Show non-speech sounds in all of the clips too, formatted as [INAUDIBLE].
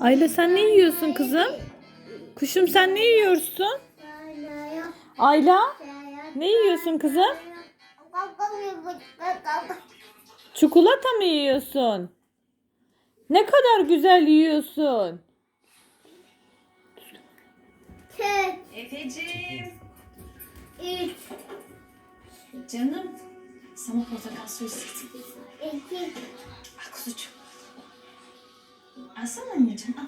Ayla sen ne yiyorsun kızım? Kuşum sen ne yiyorsun? Ayla ne yiyorsun kızım? Çikolata mı yiyorsun? Ne kadar güzel yiyorsun. Efeciğim. Üç. Canım. Sana portakal suyu istedim. İki. Kuzucuğum. Alsana anneciğim al.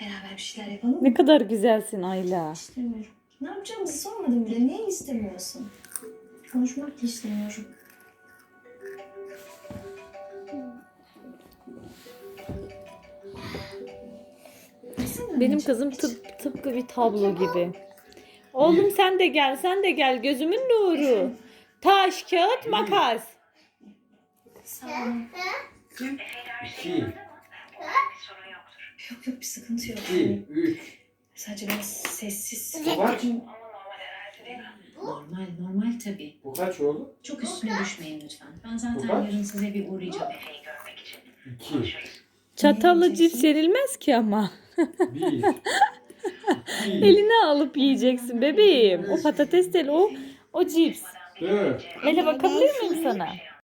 Beraber bir şeyler yapalım mı? Ne kadar güzelsin Ayla. İstemiyorum. Ne yapacağımızı sormadım bile. Niye istemiyorsun? Konuşmak da istemiyorum. Alsana Benim anneciğim. kızım tıp, tıpkı bir tablo gibi. Oğlum sen de gel, sen de gel. Gözümün nuru. Taş, kağıt, makas. Sağ ol. İki, Yok yok bir sıkıntı yok. iki, üç. Sadece biraz sessiz. Bu kaç? Normal, normal tabii. Bu kaç oldu? Çok üstüne düşmeyin lütfen. Ben zaten yarın size bir uğrayacağım. İki, Çatalla cips yenilmez ki ama. bir, [LAUGHS] iki, Eline alıp yiyeceksin bebeğim. O patates değil, o o cips. Dört, Ele bakabilir miyim sana?